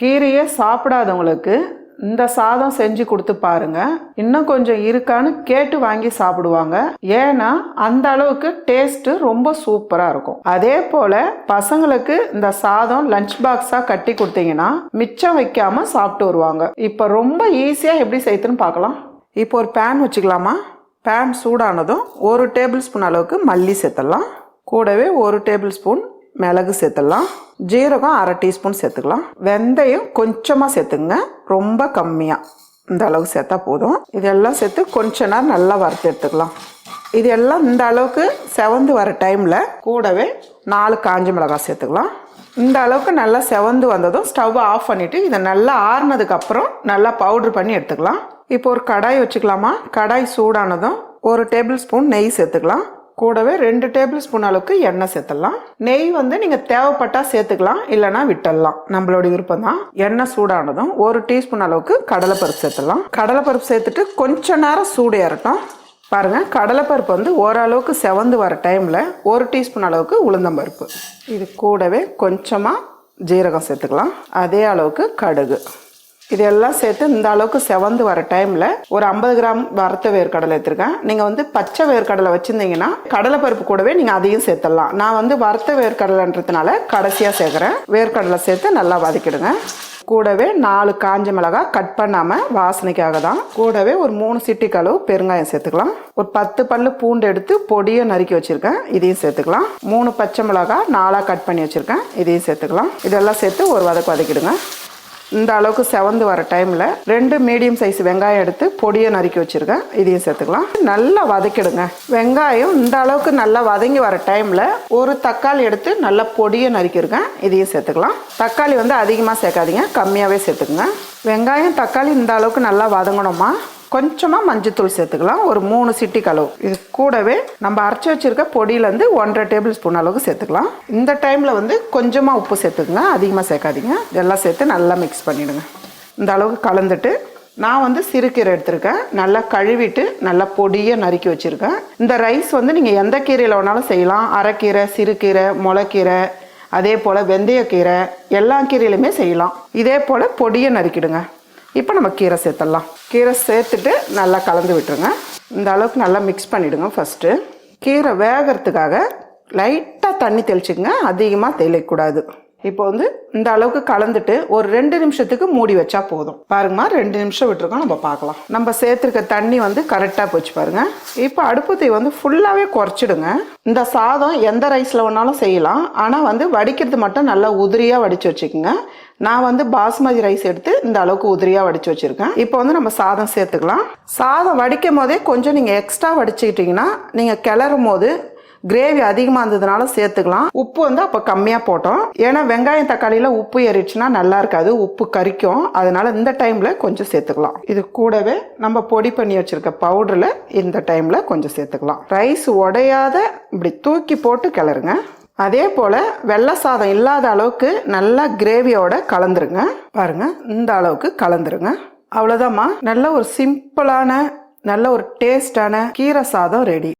கீரையே சாப்பிடாதவங்களுக்கு இந்த சாதம் செஞ்சு கொடுத்து பாருங்க. இன்னும் கொஞ்சம் இருக்கான்னு கேட்டு வாங்கி சாப்பிடுவாங்க. ஏன்னா அந்த அளவுக்கு டேஸ்ட் ரொம்ப சூப்பரா இருக்கும். அதே போல பசங்களுக்கு இந்த சாதம் லஞ்ச் பாக்ஸா கட்டி கொடுத்தீங்கன்னா மிச்சம் வைக்காம சாப்பிட்டு வருவாங்க. இப்போ ரொம்ப ஈஸியா எப்படி செய்யுதுன்னு பார்க்கலாம். இப்போ ஒரு பேன் வச்சுக்கலாமா? பேன் சூடானதும் ஒரு டேபிள் ஸ்பூன் அளவுக்கு மல்லி சேர்த்துடலாம். கூடவே ஒரு டேபிள் ஸ்பூன் மிளகு சேர்த்துடலாம். ஜீரகம் அரை டீஸ்பூன் சேர்த்துக்கலாம். வெந்தயம் கொஞ்சமாக சேர்த்துங்க. ரொம்ப கம்மியாக இந்த அளவுக்கு சேர்த்தா போதும். இதெல்லாம் சேர்த்து கொஞ்ச நேரம் நல்லா வறுத்து எடுத்துக்கலாம். இது எல்லாம் இந்த அளவுக்கு செவந்து வர டைமில் கூடவே நாலு காஞ்ச மிளகாய் சேர்த்துக்கலாம். இந்த அளவுக்கு நல்லா செவந்து வந்ததும் ஸ்டவ் ஆஃப் பண்ணிவிட்டு இதை நல்லா ஆறுனதுக்கப்புறம் நல்லா பவுட்ரு பண்ணி எடுத்துக்கலாம். இப்போ ஒரு கடாய் வச்சுக்கலாமா? கடாய் சூடானதும் ஒரு டேபிள் ஸ்பூன் நெய் சேர்த்துக்கலாம். கூடவே ரெண்டு டேபிள் ஸ்பூன் அளவுக்கு எண்ணெய் சேர்த்துடலாம். நெய் வந்து நீங்கள் தேவைப்பட்டா சேர்த்துக்கலாம் இல்லைனா விட்டுடலாம். நம்மளோட விருப்பம் தான். எண்ணெய் சூடானதும் ஒரு டீஸ்பூன் அளவுக்கு கடலைப்பருப்பு சேர்த்துடலாம். கடலைப்பருப்பு சேர்த்துட்டு கொஞ்ச நேரம் சூடு ஏறட்டும். பாருங்கள் கடலைப்பருப்பு வந்து ஓரளவுக்கு செவந்து வர டைமில் ஒரு டீஸ்பூன் அளவுக்கு உளுந்தம்பருப்பு. இது கூடவே கொஞ்சமாக ஜீரகம் சேர்த்துக்கலாம். அதே அளவுக்கு கடுகு. இதெல்லாம் சேர்த்து இந்த அளவுக்கு செவந்து வர டைமில் ஒரு ஐம்பது கிராம் வறுத்த வேர்க்கடலை எடுத்துருக்கேன். நீங்கள் வந்து பச்சை வேர்க்கடலை வச்சுருந்தீங்கன்னா கடலை பருப்பு கூடவே நீங்கள் அதையும் சேர்த்துடலாம். நான் வந்து வறுத்த வேர்க்கடலைன்றதுனால கடைசியாக சேர்க்குறேன். வேர்க்கடலை சேர்த்து நல்லா வதக்கிடுங்க. கூடவே நாலு காஞ்ச மிளகாய் கட் பண்ணாமல் வாசனைக்காக தான். கூடவே ஒரு மூணு சிட்டிக்களவு பெருங்காயம் சேர்த்துக்கலாம். ஒரு பத்து பல்லு பூண்டு எடுத்து பொடியை நறுக்கி வச்சுருக்கேன். இதையும் சேர்த்துக்கலாம். மூணு பச்சை மிளகாய் நாலாக கட் பண்ணி வச்சுருக்கேன். இதையும் சேர்த்துக்கலாம். இதெல்லாம் சேர்த்து ஒரு வதக்கு வதக்கிடுங்க. இந்த அளவுக்கு செவந்து வர டைமில் ரெண்டு மீடியம் சைஸ் வெங்காயம் எடுத்து பொடியை நறுக்கி வச்சுருக்கேன். இதையும் சேர்த்துக்கலாம். நல்லா வதக்கிடுங்க. வெங்காயம் இந்த அளவுக்கு நல்லா வதங்கி வர டைமில் ஒரு தக்காளி எடுத்து நல்லா பொடியை நறுக்கியிருக்கேன். இதையும் சேர்த்துக்கலாம். தக்காளி வந்து அதிகமாக சேர்க்காதீங்க. கம்மியாகவே சேர்த்துக்குங்க. வெங்காயம் தக்காளி இந்த அளவுக்கு நல்லா வதங்கணுமா? கொஞ்சமாக மஞ்சத்தூள் சேர்த்துக்கலாம். ஒரு மூணு சிட்டி கலவு இது கூடவே நம்ம அரைச்சி வச்சிருக்க பொடியிலேருந்து ஒன்றரை டேபிள் ஸ்பூன் அளவுக்கு சேர்த்துக்கலாம். இந்த டைமில் வந்து கொஞ்சமாக உப்பு சேர்த்துக்குங்க. அதிகமாக சேர்க்காதீங்க. இதெல்லாம் சேர்த்து நல்லா மிக்ஸ் பண்ணிவிடுங்க இந்த அளவுக்கு கலந்துட்டு நான் வந்து சிறுகீரை எடுத்திருக்கேன். நல்லா கழுவிட்டு நல்லா பொடியை நறுக்கி வச்சுருக்கேன். இந்த ரைஸ் வந்து நீங்கள் எந்த கீரையில் வேணாலும் செய்யலாம். அரைக்கீரை சிறுகீரை முளைக்கீரை அதே போல் வெந்தயக்கீரை எல்லா கீரையிலுமே செய்யலாம். இதே போல் பொடியை நறுக்கிடுங்க. இப்போ நம்ம கீரை சேர்த்துடலாம். கீரை சேர்த்துட்டு நல்லா கலந்து விட்டுருங்க. இந்த அளவுக்கு நல்லா மிக்ஸ் பண்ணிவிடுங்க ஃபஸ்ட்டு கீரை வேகிறதுக்காக லைட்டாக தண்ணி தெளிச்சுக்கங்க. அதிகமாக தெளிக்கக்கூடாது இப்போ வந்து இந்த அளவுக்கு கலந்துட்டு ஒரு ரெண்டு நிமிஷத்துக்கு மூடி வச்சா போதும். பாருங்கம்மா ரெண்டு நிமிஷம் விட்டுருக்கோம் நம்ம பார்க்கலாம். நம்ம சேர்த்துருக்க தண்ணி வந்து கரெக்டாக போச்சு பாருங்க. இப்போ அடுப்பு தீ வந்து ஃபுல்லாகவே குறைச்சிடுங்க. இந்த சாதம் எந்த ரைஸில் வேணாலும் செய்யலாம். ஆனால் வந்து வடிக்கிறது மட்டும் நல்லா உதிரியாக வடித்து வச்சுக்கோங்க. நான் வந்து பாஸ்மதி ரைஸ் எடுத்து இந்த அளவுக்கு உதிரியாக வடித்து வச்சுருக்கேன். இப்போ வந்து நம்ம சாதம் சேர்த்துக்கலாம். சாதம் வடிக்கும் போதே கொஞ்சம் நீங்கள் எக்ஸ்ட்ரா வடிச்சுக்கிட்டிங்கன்னா நீங்கள் கிளறும் போது கிரேவி அதிகமாக இருந்ததுனால சேர்த்துக்கலாம். உப்பு வந்து அப்போ கம்மியாக போட்டோம். ஏன்னா வெங்காயம் தக்காளியில் உப்பு ஏறிடுச்சுன்னா நல்லா இருக்காது. உப்பு கறிக்கும் அதனால இந்த டைமில் கொஞ்சம் சேர்த்துக்கலாம். இது கூடவே நம்ம பொடி பண்ணி வச்சிருக்க பவுடரில் இந்த டைமில் கொஞ்சம் சேர்த்துக்கலாம். ரைஸ் உடையாத இப்படி தூக்கி போட்டு கிளறுங்க. அதே போல் வெள்ளை சாதம் இல்லாத அளவுக்கு நல்லா கிரேவியோட கலந்துருங்க. பாருங்க இந்த அளவுக்கு கலந்துருங்க. அவ்வளோதாம்மா நல்ல ஒரு சிம்பிளான நல்ல ஒரு டேஸ்டான கீரை சாதம் ரெடி